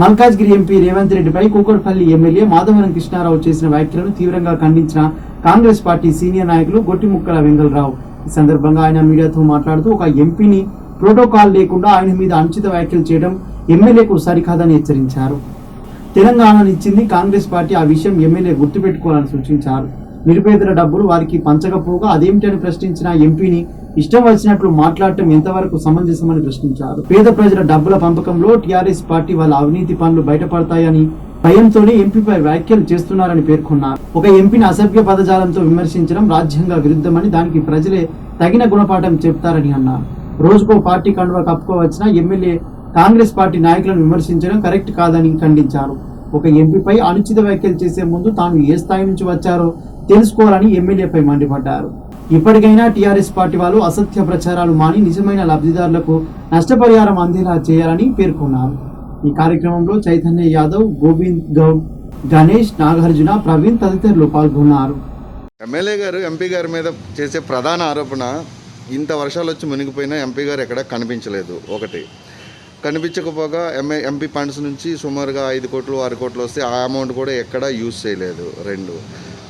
Malkajgiri MP Revanth రెడ్డిపై Kukatpally MLA Madhavaram Krishnarao చేసిన వ్యాఖ్యలను తీవ్రంగా ఖండించిన కాంగ్రెస్ పార్టీ సీనియర్ నాయకులు గొట్టిముక్కల వెంగళరావు. ఈ సందర్భంగా ఆయన మీడియాతో మాట్లాడుతూ ఒక ఎంపీని ప్రోటోకాల్ లేకుండా ఆయన మీద అనుచిత వ్యాఖ్యలు చేయడం ఎమ్మెల్యేకు సరికాదని హెచ్చరించారు. తెలంగాణనిచ్చింది కాంగ్రెస్ పార్టీ ఆ విషయం ఎమ్మెల్యే గుర్తుపెట్టుకోవాలని సూచించారు. నిరుపేదల డబ్బులు వారికి పంచకపోగా అదేమిటని ప్రశ్నించిన ఎంపీని ఇష్టం వచ్చినట్లు మాట్లాడటం ఎంతవరకు సమంజసమని ప్రశ్నించారు. పేద ప్రజల డబ్బుల పంపకంలో టీఆర్ఎస్ పార్టీ వాళ్ళ అవినీతి పనులు బయటపడతాయని భయంతోనే ఎంపీపై వ్యాఖ్యలు చేస్తున్నారని పేర్కొన్నారు. ఒక ఎంపీని అసభ్య పదజాలంతో విమర్శించడం రాజ్యాంగ విరుద్ధమని దానికి ప్రజలే తగిన గుణపాఠం చెప్తారని అన్నారు. రోజుకో పార్టీ కండువ కప్పుకోవచ్చిన ఎమ్మెల్యే కాంగ్రెస్ పార్టీ నాయకులను విమర్శించడం కరెక్ట్ కాదని ఖండించారు. ఒక ఎంపీపై అనుచిత వ్యాఖ్యలు చేసే ముందు తాను ఏ స్థాయి నుంచి వచ్చారో తెలుసుకోవాలని ఎమ్మెల్యేపై మండిపడ్డారు. ఇప్పటికైనా టీఆర్ఎస్ పార్టీ వాళ్ళు అసత్య ప్రచారాలు మాని నిజమైన లబ్ధిదారులకు నష్టపరిహారం అందేలా చేయాలని పేర్కొన్నారు. ఈ కార్యక్రమంలో చైతన్య యాదవ్ గోవింద్ గౌడ్ గణేష్ నాగార్జున ప్రవీణ్ తదితరులు పాల్గొన్నారు. ఎమ్మెల్యే గారు ఎంపీ గారి మీద చేసే ప్రధాన ఆరోపణ ఇంత వర్షాలు వచ్చి మునిగిపోయినా ఎంపీ గారు ఎక్కడ కనిపించలేదు. ఒకటి. కనిపించకపోగా ఎంఏ ఎంపీ ఫండ్స్ నుంచి సుమారుగా ఐదు కోట్లు ఆరు కోట్లు వస్తే ఆ అమౌంట్ కూడా ఎక్కడా యూజ్ చేయలేదు. రెండు.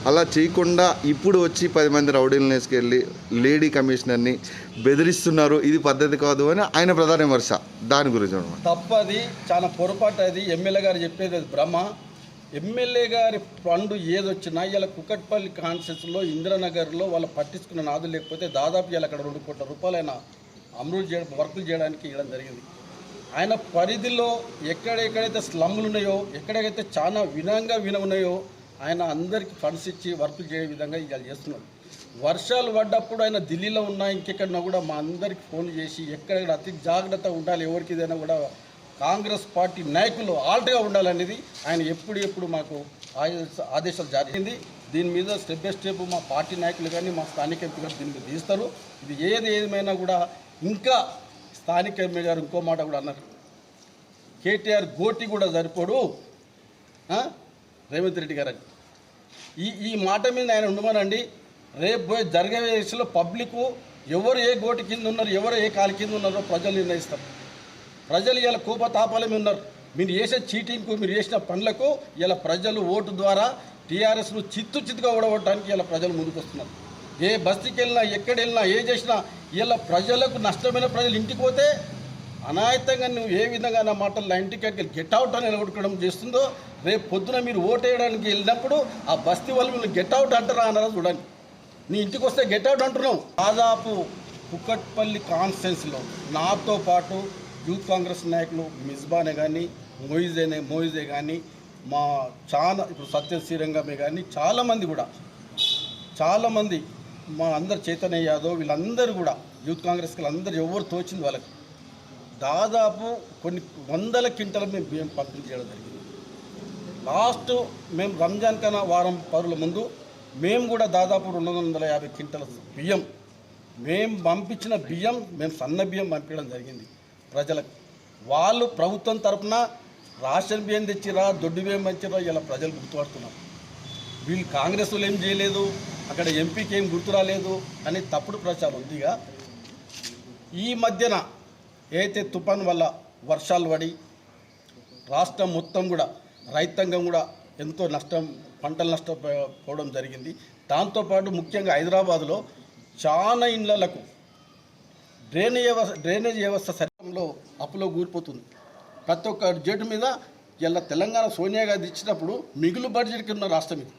అలా చేయకుండా ఇప్పుడు వచ్చి పది మంది రౌడీలను వేసుకెళ్ళి లేడీ కమిషనర్ని బెదిరిస్తున్నారు. ఇది పద్ధతి కాదు అని ఆయన ప్రధాన విమర్శ. దాని గురించి తప్పది. చాలా పొరపాటు అది. ఎమ్మెల్యే గారు చెప్పేది అది భ్రమ. ఎమ్మెల్యే గారి ఫండ్ ఏదొచ్చినా ఇలా కుకట్పల్లి కాన్సెస్లో ఇందిరానగర్లో వాళ్ళు పట్టించుకున్న నాదు లేకపోతే దాదాపు ఇలా అక్కడ రెండు కోట్ల రూపాయలైన ఆయన చేయడం వర్కులు చేయడానికి ఇవ్వడం జరిగింది. ఆయన పరిధిలో ఎక్కడెక్కడైతే స్లమ్లు ఉన్నాయో ఎక్కడైతే చాలా వినంగా విన ఉన్నాయో ఆయన అందరికీ ఫండ్స్ ఇచ్చి వర్కులు చేయే విధంగా ఇవాళ చేస్తున్నాడు. వర్షాలు పడ్డప్పుడు ఆయన ఢిల్లీలో ఉన్నా ఇంకెక్కడన్నా కూడా మా అందరికి ఫోన్ చేసి ఎక్కడెక్కడ అతి జాగ్రత్తగా ఉండాలి ఎవరికి ఏదైనా కూడా కాంగ్రెస్ పార్టీ నాయకులు ఆల్ట్గా ఉండాలనేది ఆయన ఎప్పుడు ఎప్పుడు మాకు ఆదేశాలు జారీ అయింది దీని మీద స్టెప్ బై స్టెప్ మా పార్టీ నాయకులు కానీ మా స్థానిక ఎంపీ గారు దీని మీద తీస్తారు ఇది ఏది ఏమైనా కూడా ఇంకా స్థానిక ఎంపీ గారు ఇంకో మాట కూడా అన్నారు. కేటీఆర్ గోటి కూడా సరిపోడు. రేవంత్ రెడ్డి గారు అని ఈ ఈ మాట మీద ఆయన ఉండమనండి. రేపు పోయి జరిగే విషయంలో పబ్లిక్ ఎవరు ఏ గోటి కింద ఉన్నారు ఎవరు ఏ కాలు కింద ఉన్నారో ప్రజలు నిర్ణయిస్తారు. ప్రజలు ఇలా కోపతాపాల మీద ఉన్నారు. మీరు చేసే చీటింగ్కు మీరు చేసిన పనులకు ఇలా ప్రజలు ఓటు ద్వారా టీఆర్ఎస్ను చిత్తు చిత్తుగా ఓడగొట్టడానికి ఇలా ప్రజలు ముందుకొస్తున్నారు. ఏ బస్తీకి వెళ్ళినా ఎక్కడ వెళ్ళినా ఏ చేసినా ఇలా ప్రజలకు నష్టమైన ప్రజలు ఇంటికి పోతే అనాయతంగా నువ్వు ఏ విధంగా నా మాటలు నా ఇంటికి వెళ్ళి గెట్ అవుట్ అని నిలబడుకోవడం చేస్తుందో రేపు పొద్దున మీరు ఓటేయడానికి వెళ్ళినప్పుడు ఆ బస్తీ వాళ్ళు మీరు గెట్ అవుట్ అంటారా అన్నారా చూడండి. నీ ఇంటికి వస్తే గెట్ అవుట్ అంటున్నావు. దాదాపు కుక్కట్పల్లి కాన్స్టెన్స్లో నాతో పాటు యూత్ కాంగ్రెస్ నాయకులు మిస్బానే కానీ మొయిజేనే మొయిజే కానీ మా చాలా ఇప్పుడు సత్య శ్రీరంగమే కానీ చాలామంది కూడా చాలామంది మా అందరు చైతన్య యాదవ్ వీళ్ళందరూ కూడా యూత్ కాంగ్రెస్ అందరూ ఎవరు తోచింది వాళ్ళకి. దాదాపు కొన్ని వందల క్వింటల మేము బియ్యం పంపిణీ చేయడం జరిగింది. లాస్ట్ మేము రంజాన్ కన్నా వారం పరుల ముందు మేము కూడా దాదాపు రెండు వందల యాభై క్వింటల బియ్యం మేము పంపించిన బియ్యం మేము సన్న బియ్యం పంపించడం జరిగింది. ప్రజలకు వాళ్ళు ప్రభుత్వం తరఫున రాషన్ బియ్యం తెచ్చిరా దొడ్డు బియ్యం తెచ్చిరా ఇలా ప్రజలు గుర్తుపడుతున్నారు. వీళ్ళు కాంగ్రెస్ వాళ్ళు ఏం చేయలేదు అక్కడ ఎంపీకి ఏం గుర్తు రాలేదు అనే తప్పుడు ప్రచారం ఉందిగా. ఈ మధ్యన ఏదైతే తుఫాన్ వల్ల వర్షాలు పడి రాష్ట్రం మొత్తం కూడా రైతాంగం కూడా ఎంతో నష్టం పంటలు నష్టపోవడం జరిగింది. దాంతోపాటు ముఖ్యంగా హైదరాబాద్లో చాలా ఇండ్లకు డ్రైనేజ్ వ్యవస్థ డ్రైనేజ్ వ్యవస్థ సరిలో అప్పులో కూలిపోతుంది. ప్రతి ఒక్క జట్టు మీద ఇలా తెలంగాణ సోనియా గాంధీ ఇచ్చినప్పుడు మిగులు బడ్జెట్ ఉన్న రాష్ట్రం ఇది.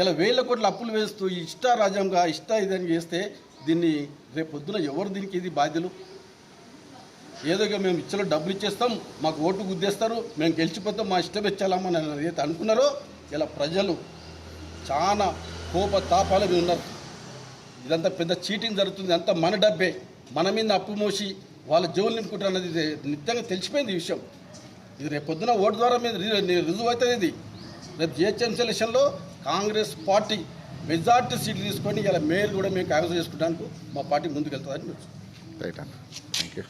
ఇలా వేల కోట్ల అప్పులు వేస్తూ ఇష్ట రాజ్యంగా ఇష్ట ఇదని చేస్తే దీన్ని రేపు పొద్దున ఎవరు దీనికి ఇది బాధ్యులు? ఏదో మేము ఇచ్చలో డబ్బులు ఇచ్చేస్తాం మాకు ఓటు గుద్దేస్తారు మేము గెలిచిపోతాం మా ఇష్టం ఇచ్చామని ఏదైతే అనుకున్నారో ఇలా ప్రజలు చాలా కోప తాపాల మీద ఉన్నారు. ఇదంతా పెద్ద చీటింగ్ జరుగుతుంది. అంతా మన డబ్బే. మన మీద అప్పు మోసి వాళ్ళ జోలు నింపుకుంటారు అన్నది ఇది నిత్యంగా తెలిసిపోయింది ఈ విషయం. ఇది రేపు పొద్దున ఓటు ద్వారా మీద రుజువు అవుతుంది ఇది. రేపు జిహెచ్ఎంసీ ఎలక్షన్లో కాంగ్రెస్ పార్టీ మెజార్టీ సీట్లు తీసుకొని ఇలా మేయర్ కూడా మేము కాంగ్రెస్ చేసుకుంటానికి మా పార్టీ ముందుకు వెళ్తుందని రైట్ అన్న.